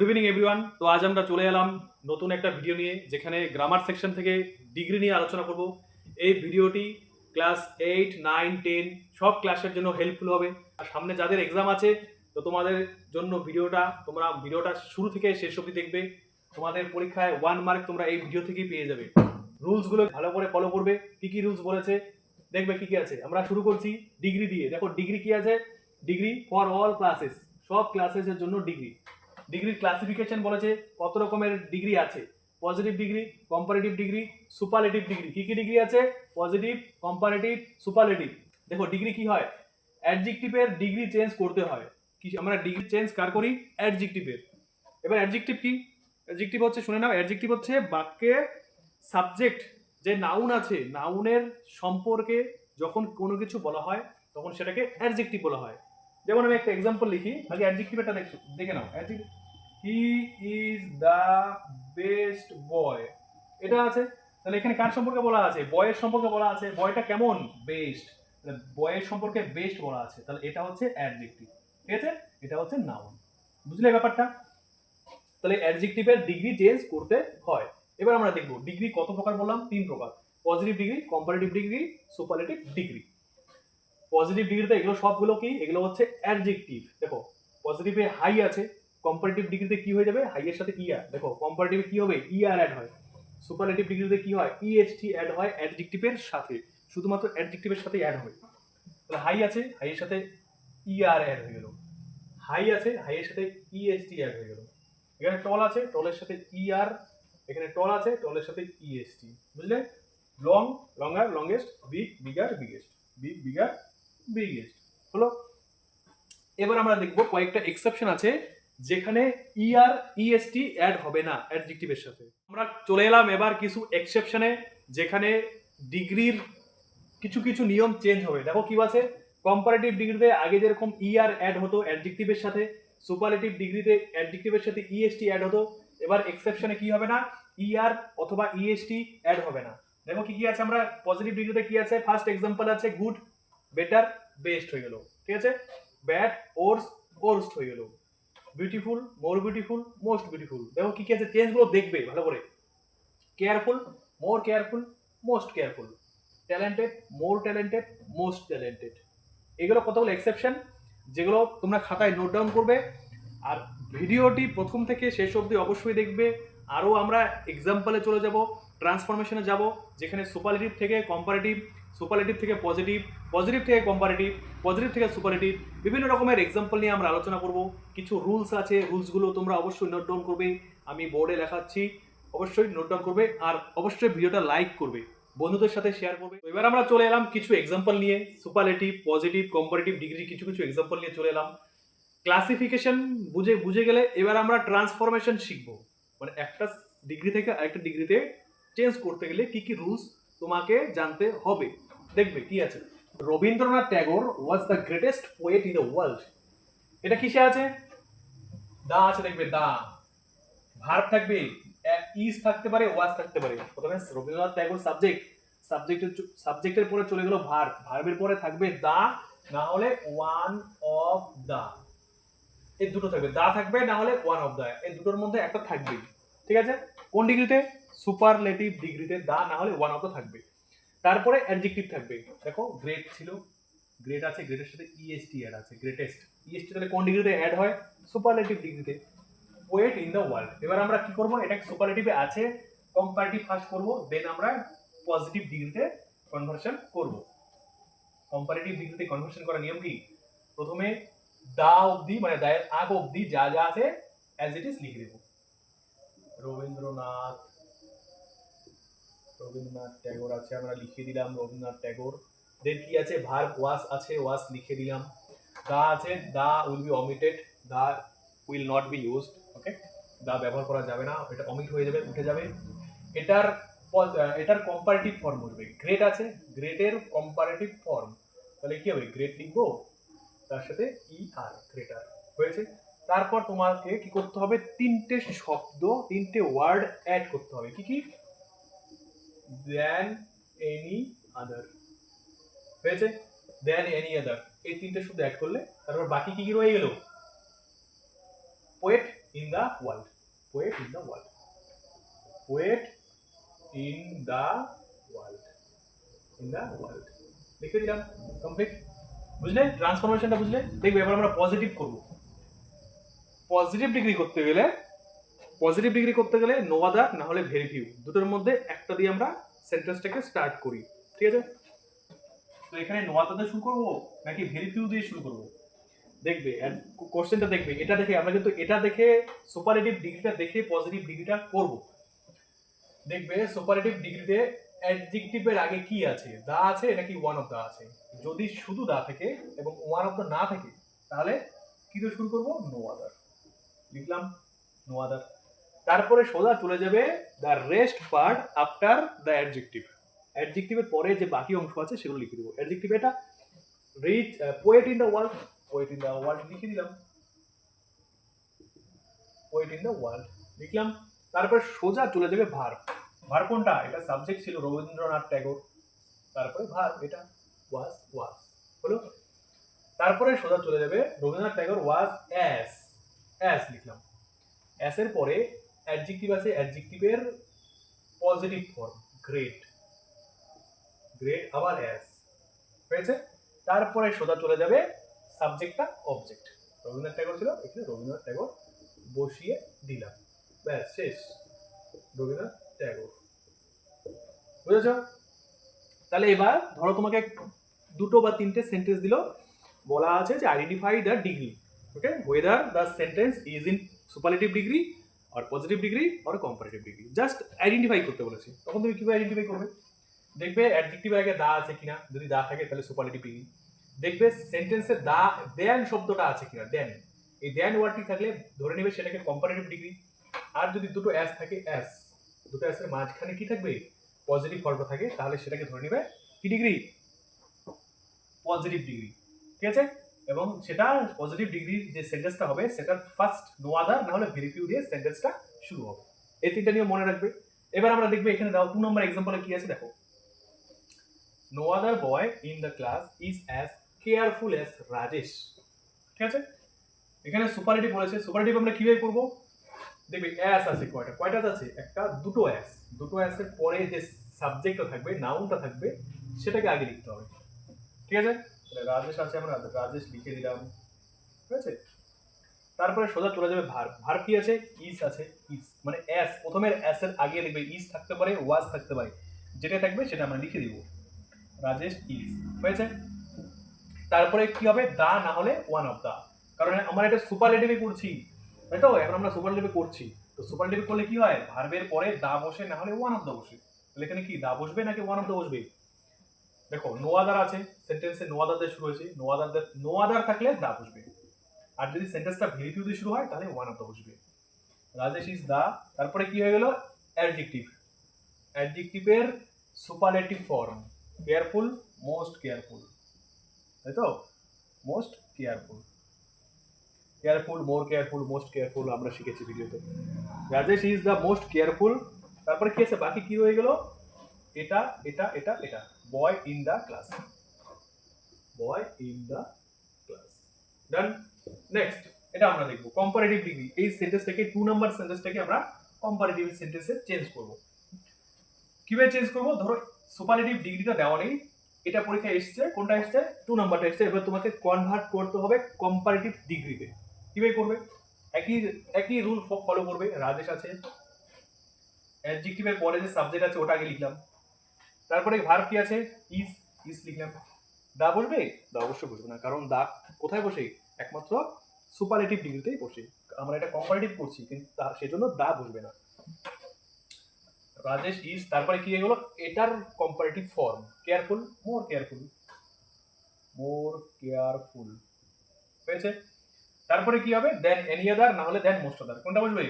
Good evening everyone তো আজ আমরা চলে এলাম নতুন একটা ভিডিও নিয়ে, যেখানে গ্রামার সেকশন থেকে ডিগ্রি নিয়ে আলোচনা করব। এই ভিডিওটি ক্লাস এইট নাইন টেন সব ক্লাসের জন্য হেল্পফুল হবে। আর সামনে যাদের এক্সাম আছে, তো তোমাদের জন্য ভিডিওটা তোমরা ভিডিওটা শুরু থেকে শেষ অবধি দেখবে। তোমাদের পরীক্ষায় ওয়ান মার্ক তোমরা এই ভিডিও থেকেই পেয়ে যাবে। রুলসগুলো ভালো করে ফলো করবে। কি কি রুলস বলেছে, দেখবে কি কি আছে। আমরা শুরু করছি ডিগ্রি দিয়ে। দেখো ডিগ্রি কি আছে? ডিগ্রি ফর অল ক্লাসেস সব ক্লাসেসের জন্য ডিগ্রি ডিগ্রির ক্লাসিফিকেশন বলেছে কত রকমের ডিগ্রি আছে? Positive degree comparative degree superlative degree কি কি ডিগ্রি আছে? পজিটিভ কম্পারেটিভ সুপারলেটিভ দেখো ডিগ্রি কি হয়? অ্যাডজেক্টিভের ডিগ্রি চেঞ্জ করতে হয়। কি, আমরা ডিগ্রি চেঞ্জ কার করি? অ্যাডজেক্টিভের এবার অ্যাডজেক্টিভ কি? অ্যাডজেক্টিভ হচ্ছে, শুনে নাও অ্যাডজেক্টিভ হচ্ছে বাক্যে সাবজেক্ট যে নাউন আছে নাউনের সম্পর্কে যখন কোনো কিছু বলা হয়, তখন সেটাকে অ্যাডজেক্টিভ বলা হয়। যেমন আমি একটা এক্সাম্পল লিখি, আগে অ্যাডজেক্টিভটা দেখো, দেখে নাও। Adjective he is the best boy এটা আছে? তাহলে এখানে কার সম্পর্কে বলা আছে? বয়ের সম্পর্কে বলা আছে। বয়টা কেমন? বেস্ট বয়ের সম্পর্কে বেস্ট বলা আছে। তাহলে এটা হচ্ছে অ্যাডজেক্টিভ ঠিক আছে? এটা হচ্ছে নাউন বুঝলে ব্যাপারটা? তাহলে অ্যাডজেক্টিভের ডিগ্রি চেঞ্জ করতে হয়। এবার আমরা দেখব ডিগ্রি কত প্রকার বললাম? তিন প্রকার। Positive degree comparative degree superlative degree positive ডিগ্রিতে এগুলো সবগুলো কি? এগুলো হচ্ছে অ্যাডজেক্টিভ দেখো পজিটিভে হাই আছে কম্পারেটিভ ডিগ্রিতে কি হয়ে যাবে? হাই এর সাথে ইয়ার দেখো কম্পারেটিভ কি হবে? ইয়ার অ্যাড হয়। সুপারলেটিভ ডিগ্রিতে কি হয়? ইএসটি অ্যাড হয় অ্যাডজেক্টিভের সাথে। শুধুমাত্র অ্যাডজেক্টিভের সাথে অ্যাড হয় তাহলে হাই আছে হাইয়ের সাথে ইআর অ্যাড হয়ে গেল। হাই আছে হাইয়ের সাথে ইএসটি অ্যাড হয়ে গেল। এখানে টল আছে টলের সাথে ইআর এখানে টল আছে টলের সাথে ইএসটি বুঝলে? Long longer longest big bigger biggest big bigger biggest হলো? এবার আমরা দেখব কয়েকটা এক্সেপশন আছে। যেখানে ইআর ইএসটি অ্যাড হবে না অ্যাডজেক্টিভের সাথে। আমরা চলে এলাম এবার কিছু এক্সেপশনে যেখানে ডিগ্রির কিছু কিছু নিয়ম চেঞ্জ হবে। দেখো কি আছে কম্পারেটিভ ডিগ্রিতে আগে যেরকম ইআর অ্যাড হতো অ্যাডজেক্টিভের সাথে সুপারলেটিভ ডিগ্রিতে অ্যাডজেক্টিভের সাথে ইএসটি অ্যাড হতো, এবার এক্সেপশনে কি হবে না? ইআর অথবা ইএসটি অ্যাড হবে না। দেখো কি কি আছে আমরা? পজিটিভ ডিগ্রিতে কি আছে? ফার্স্ট এক্সাম্পল আছে গুড বেটার বেস্ট হয়ে গেল। ঠিক আছে? ব্যাড ওর্স ওর্স্ট হয়ে গেল। Beautiful more beautiful most beautiful দেখো কি কি আছে? চেঞ্জগুলো দেখবে, ভালো করে। Careful more careful most careful talented more talented most talented এগুলো কতগুলো এক্সেপশন যেগুলো তোমরা খাতায় নোট ডাউন করবে। আর ভিডিওটি প্রথম থেকে শেষ অবধি অবশ্যই দেখবে। আরও আমরা এক্সাম্পলে চলে যাব ট্রান্সফরমেশনে যাব, যেখানে সুপারলেটিভ থেকে কম্পারেটিভ সুপারলেটিভ থেকে পজিটিভ পজিটিভ থেকে কম্পারেটিভ পজিটিভ থেকে সুপারেটিভ বিভিন্ন রকমের এক্সাম্পল নিয়ে আমরা আলোচনা করব। কিছু রুলস আছে রুলসগুলো তোমরা অবশ্যই নোট ডাউন করবে। আমি বোর্ডে লেখাচ্ছি, অবশ্যই নোট ডাউন করবে আর অবশ্যই ভিডিওটা লাইক করবে, বন্ধুদের সাথে শেয়ার করবে। এবার আমরা চলে এলাম কিছু এক্সাম্পল নিয়ে সুপারলেটিভ পজিটিভ কম্পারেটিভ ডিগ্রি কিছু কিছু এক্সাম্পল নিয়ে চলে এলাম। ক্লাসিফিকেশন বুঝে বুঝে গেলে এবার আমরা ট্রান্সফরমেশন শিখব। মানে একটা ডিগ্রি থেকে আরেকটা ডিগ্রিতে চেঞ্জ করতে গেলে কি কি রুলস তোমাকে জানতে হবে। দেখবে কি আছে? Rabindranath Tagore was the greatest poet in the world এটা কিসে আছে? দা আছে দেখবে, দা। ভার্ব থাকবে ইজ থাকতে পারে ওয়াজ থাকতে পারে। প্রথমে রবীন্দ্রনাথ ট্যাগোর সাবজেক্ট সাবজেক্টের সাবজেক্টের পরে চলে গেল ভার্ব ভার্বের পরে থাকবে দা, না হলে ওয়ান অফ দা এই দুটো থাকবে, দা থাকবে, না হলে ওয়ান অফ দা এই দুটোর মধ্যে একটা থাকবে ঠিক আছে? কোন ডিগ্রিতে সুপারলেটিভ ডিগ্রিতে দা, না হলে ওয়ান অফ দা থাকবে। তারপরে অ্যাডজেক্টিভ থাকবে। দেখো গ্রেট ছিল গ্রেট আছে গ্রেটের সাথে ইএসটি অ্যাড আছে গ্রেটেস্ট ইএসটি তাহলে কোন ডিগ্রিতে অ্যাড হয়? সুপারলেটিভ ডিগ্রিতে ওয়েট ইন দ্য ওয়ার্ল্ড এবার আমরা কি করব? এটা সুপারলেটিভে আছে কম্পারেটিভ ফার্স্ট করব দেন আমরা পজিটিভ ডিগ্রিতে কনভার্সন করব। কম্পারেটিভ ডিগ্রিতে কনভার্সন করার নিয়ম কি? প্রথমে দা অবধি মানে দায়ের আগ অবধি যা যা আছে অ্যাজ ইট ইজ লিখে দেবো। রবীন্দ্রনাথ রবীন্দ্রনাথ ট্যাগোর আছে, আমরা লিখে দিলাম রবীন্দ্রনাথ ট্যাগোর। দেন কি আছে? ভার্ব ওয়াস আছে, ওয়াস লিখে দিলাম। দা আছে, the will be omitted, the will not be used okay the ব্যবহার করা যাবে না, এটা অমিট হয়ে যাবে, উঠে যাবে। এটার এটার কম্পারেটিভ ফর্ম উঠবে গ্রেট আছে গ্রেটের কম্পারেটিভ ফর্ম তাহলে কি হবে? গ্রেট লিখব, তার সাথে ই আর গ্রেটার হয়েছে? তারপর তোমাকে কি করতে হবে? তিনটে শব্দ, তিনটে ওয়ার্ড অ্যাড করতে হবে। কি কি? দেন এনি আদার হয়েছে? দেন এনি আদার এই তিনটে শুধু অ্যাড করলে, তারপর বাকি কি কি রয়ে গেল? Poet in the world poet in the world poet in the world in the world লিখে দিলাম কমপ্লিট বুঝলে? ট্রান্সফরমেশনটা বুঝলে? দেখবে এবার আমরা পজিটিভ করব। পজিটিভ ডিগ্রি করতে গেলে পজিটিভ ডিগ্রি করতে গেলে নো আদার না হলে ভেরি ফিউ দুটোর মধ্যে একটা দিয়ে আমরা সেন্টেন্সটাকে স্টার্ট করি। ঠিক আছে? তো এখানে নো আদার দিয়ে শুরু করব, নাকি ভেরি ফিউ দিয়ে শুরু করব? দেখবে কোশ্চেনটা দেখবে, এটা দেখে, আমরা কিন্তু এটা দেখে সুপারলেটিভ ডিগ্রিটা দেখে পজিটিভ ডিগ্রিটা করব। দেখবে সুপারলেটিভ ডিগ্রিতে অ্যাডজেক্টিভের আগে কি আছে? দা আছে নাকি ওয়ান অফ দা আছে? যদি শুধু দা থাকে, এবং ওয়ান অফ দা না থাকে, তাহলে কি দিয়ে শুরু করব? নো আদার লিখলাম নো আদার তারপরে সোজা চলে যাবে the rest part after the adjective অ্যাডজেক্টিভের পরে যে বাকি অংশ আছে সেগুলো লিখে দেবো। অ্যাডজেক্টিভ এটা rich poet in the world poet in the world লিখে দিলাম। পোয়েট ইন দ্য ওয়ার্ল্ড লিখলাম। তারপরে সোজা চলে যাবে ভার ভার কোনটা? এটা সাবজেক্ট ছিল রবীন্দ্রনাথ ট্যাগোর। তারপরে ভার এটা ওয়াজ ওয়াজ হলো? তারপরে সোজা চলে যাবে Rabindranath Tagore was as as লিখলাম। অ্যাসের পরে অ্যাডজেক্টিভ আছে অ্যাডজেক্টিভের পজিটিভ ফর্ম গ্রেট গ্রেট আবার অ্যাস হয়েছে? তারপরে সোজা চলে যাবে সাবজেক্টটা অবজেক্ট রবীন্দ্রনাথ ট্যাগোর ছিল, এখানে রবীন্দ্রনাথ ট্যাগোর বসিয়ে দিলাম। ব্যাস, শেষ। রবীন্দ্রনাথ ট্যাগোর। বুঝেছ? তাহলে এবার ধরো তোমাকে দুটো বা তিনটে সেন্টেন্স দিল। বলা আছে যে identify the degree okay whether the sentence is in superlative degree R positive degree আর কম্পারেটিভ ডিগ্রি জাস্ট আইডেন্টিফাই করতে বলেছি। তখন তুমি কীভাবে আইডেন্টিফাই করবে? দেখবে অ্যাডজেক্টিভ আগে দা আছে কিনা? যদি দা থাকে, তাহলে সুপারলেটিভ ডিগ্রি দেখবে সেন্টেন্সে দা দেন শব্দটা আছে কিনা? দেন এই দেন ওয়ার্ডটি থাকলে ধরে নেবে সেটাকে কম্পারেটিভ ডিগ্রি আর যদি দুটো অ্যাস থাকে অ্যাস দুটো অ্যাসের মাঝখানে কি থাকবে? পজিটিভ ফর্ম থাকে, তাহলে সেটাকে ধরে নেবে কি ডিগ্রি পজিটিভ ডিগ্রি ঠিক আছে? এবং সেটা পজিটিভ ডিগ্রির যে সেন্টেন্সটা হবে, সেটার ফার্স্ট নো আদার না হলে ভেরি ফিউ দিয়ে সেন্টেন্সটা শুরু হবে। এই তিনটা নিয়ে মনে রাখবে। এবার আমরা দেখবে এখানে দাও টু নম্বর এক্সাম্পলে কি আছে, দেখো। No other boy in the class is as careful as Rajesh ঠিক আছে? এখানে সুপারলেটিভ বলেছে। সুপারলেটিভ আমরা কীভাবে করব? দেখবে অ্যাস আছে কয়টা? কয়টা আছে? একটা, দুটো অ্যাস দুটো অ্যাসের পরে যে সাবজেক্টটা থাকবে নাউনটা থাকবে, সেটাকে আগে লিখতে হবে। ঠিক আছে? তাহলে রাজেশ আছে আমরা রাজেশ লিখে দিলাম। ঠিক আছে? তারপরে সোজা চলে যাবে ভার। ভার কি আছে? ইজ আছে। ইজ মানে অ্যাস প্রথমের অ্যাসের আগে লিখবে ইজ থাকতে পারে ওয়াজ থাকতে পারে। যেটা থাকবে সেটা আমরা লিখে দিব। রাজেশ ইজ হয়েছে তারপরে কি হবে? দা না হলে ওয়ান অফ দা কারণ আমরা এটা সুপারলেটিভে করছি। তাই তো? এখন আমরা সুপারলেটিভে করছি। তো সুপারলেটিভ করলে কি হয়? ভার্বের পরে দা বসে, না হলে ওয়ান অফ দা বসে। তাহলে এখানে কি, দা বসবে নাকি ওয়ান অফ দা বসবে? দেখো নো আদার আছে সেন্টেন্সে নো আদার দিয়ে শুরু হয়েছে নো আদার নো আদার থাকলে দা বসবে আর যদি সেন্টেন্সটা ভেরি ফিউ দিয়ে শুরু হয়, তাহলে ওয়ান অফ বসবে রাজেশ ইজ দা তারপরে কি হয়ে গেল? Adjective অ্যাডজেক্টিভের superlative form careful most careful তাই তো? Most careful careful more careful most careful আমরা শিখেছি ভিডিওতে। Rajesh is the most careful তারপরে কি আছে? বাকি কি রয়ে গেল? এটা এটা এটা এটা। Boy in the class boy in the class done next এটা আমরা দেখব। কম্পারেটিভ ডিগ্রি এই সেন্টেন্সটাকে টু নাম্বার সেন্টেন্সটাকে আমরা কম্পারেটিভ সেন্টেন্সে চেঞ্জ করব। কীভাবে চেঞ্জ করব? ধরো সুপারলেটিভ ডিগ্রিটা দেওয়া নেই। এটা পরীক্ষায় এসছে। কোনটা এসছে? টু নাম্বারটা এসছে। এবার তোমাকে কনভার্ট করতে হবে কম্পারেটিভ ডিগ্রিতে কীভাবে করবে? একই একই রুল ফলো করবে। রাজেশ আছে। অ্যাডজেক্টিভের পরে যে সাবজেক্ট আছে, ওটা আগে লিখলাম। তারপরে ভার্ব কি আছে? ইজ ইজ লিখলাম। দা বসবে? দা অবশ্যই বসবে না, কারণ দা কোথায় বসে? একমাত্র সুপারলেটিভ ডিগ্রিতেই বসে। আমরা এটা কম্পারেটিভ করছি, কিন্তু সেজন্য দা বসবে না। রাজেশ ইজ তারপরে কি গেলো? এটার comparative form careful more careful more careful হয়েছে? তারপরে কি হবে? দেন এনি আদার না হলে দেন মোস্ট আদার কোনটা বসবে?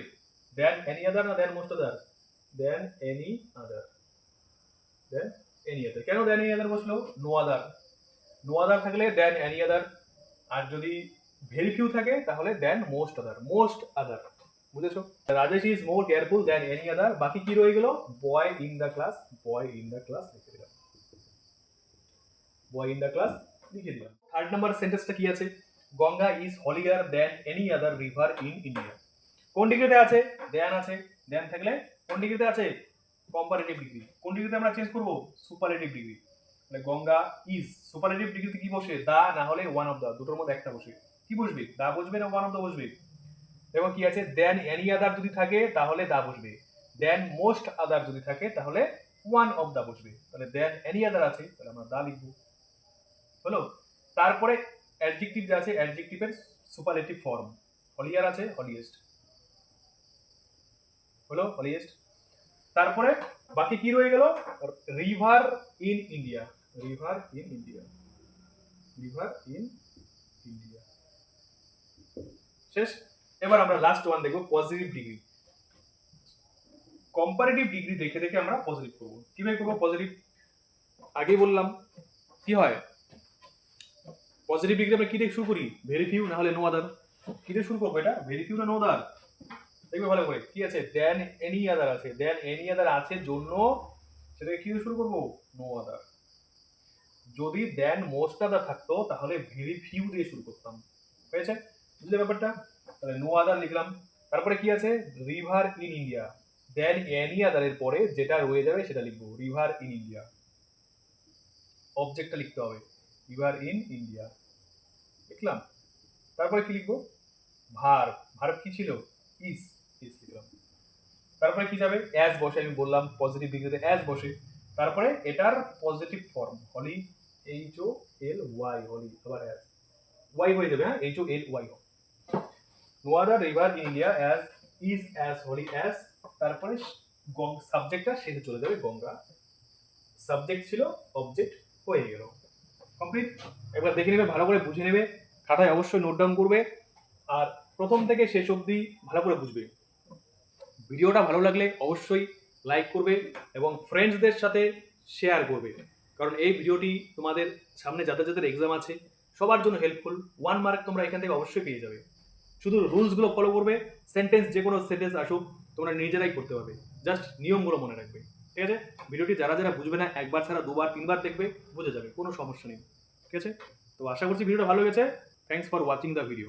দেন এনি আদার না then most other then any other then any other কেন দেন এনি আদার বসল? নো আদার নো আদার থাকলে দেন এনি আদার আর যদি ভেরি ফিউ থাকে, তাহলে দেন মোস্ট আদার মোস্ট আদার বুঝেছ? Rajesh is more careful than any other বাকি কি রয়ে গেল? Boy in the class boy in the class লিখে দিলাম। বয় ইন দ্য ক্লাস লিখে দিলাম। থার্ড নাম্বার সেন্টেন্সটা কি আছে? Ganga is holier than any other river in India কোন ডিগ্রিতে আছে? দেন আছে। দেন থাকলে কোন ডিগ্রিতে আছে? কম্পারেটিভ ডিগ্রি কোন ডিগ্রিতে আমরা চেঞ্জ করব? সুপারলেটিভ ডিগ্রি মানে গঙ্গা ইজ সুপারলেটিভ ডিগ্রিতে কি বসে? দা না হলে ওয়ান অফ দা দুটোর মধ্যে একটা বসে। কি বসবে? দা বসবে না ওয়ান অফ দা বসবে? দেখো কি আছে? দেন এনি আদার যদি থাকে, তাহলে দা বসবে। দেন মোস্ট আদার যদি থাকে, তাহলে ওয়ান অফ দা বসবে। তাহলে দেন এনি আদার আছে, তাহলে আমরা দা লিখব। হলো? তারপরে অ্যাডজেক্টিভ যে আছে অ্যাডজেক্টিভের সুপারলেটিভ ফর্ম হলিয়ার আছে হলিয়েস্ট হলো? হলিয়েস্ট তারপরে বাকি কি রয়ে গেল? River in India river in India river in India শেষ। এবার আমরা লাস্ট ওয়ান দেখব পজিটিভ ডিগ্রি কম্পারেটিভ ডিগ্রি দেখে দেখে আমরা পজিটিভ করব। কীভাবে করব পজিটিভ আগেই বললাম, কি হয়? পজিটিভ ডিগ্রি আমরা কি দিয়ে শুরু করি? ভেরি ফিউ না হলে নো আদার কি দিয়ে শুরু করব এটা? ভেরি ফিউ না নো আদার দেখবে ভালো করে। কি আছে? দেন এনি আদার আছে। দেন এনি আদার আছে জন্য সেটাকে কি শুরু করব? নো আদার যদি দেন মোস্ট আদার থাকতো, তাহলে ভেরি ফিউ দিয়ে শুরু করতাম। হয়েছে? বুঝলে ব্যাপারটা? তাহলে নো আদার লিখলাম। তারপরে কি আছে? River in India than any আদারের পরে যেটা রয়ে যাবে সেটা লিখব। রিভার ইন ইন্ডিয়া অবজেক্টটা লিখতে হবে। রিভার ইন ইন্ডিয়া লিখলাম। তারপরে কি লিখব? ভার ভার কি ছিল? ইস তারপরে কি যাবে? অ্যাজ বসে, আমি বললাম পজিটিভ ডিগ্রিতে অ্যাজ বসে। তারপরে এটার positive form holy H O L Y holy, আবার অ্যাজ ওয়াই হয়ে যাবে হ্যাঁ? H O L Y no other river in India as is as holy as তারপরে গং সাবজেক্টটা সেটা চলে যাবে গঙ্গা। সাবজেক্ট ছিল অবজেক্ট হয়ে গেল। কমপ্লিট একবার দেখে নেবে, ভালো করে বুঝে নেবে। খাতায় অবশ্যই নোট ডাউন করবে। আর প্রথম থেকে শেষ অবধি ভালো করে বুঝবে। ভিডিওটা ভালো লাগলে অবশ্যই লাইক করবে এবং ফ্রেন্ডসদের সাথে শেয়ার করবে। কারণ এই ভিডিওটি তোমাদের সামনে যাদের যাদের এক্সাম আছে, সবার জন্য হেল্পফুল ওয়ান মার্ক তোমরা এখান থেকে অবশ্যই পেয়ে যাবে। শুধু রুলসগুলো ফলো করবে সেন্টেন্স যে কোনো সেন্টেন্স আসুক, তোমরা নিজেরাই করতে পারবে। জাস্ট নিয়মগুলো মনে রাখবে। ঠিক আছে? ভিডিওটি যারা যারা বুঝবে না, একবার ছাড়া দুবার, তিনবার দেখবে, বুঝে যাবে, কোনো সমস্যা নেই। ঠিক আছে? তো আশা করছি ভিডিওটা ভালো লেগেছে। Thanks for watching the video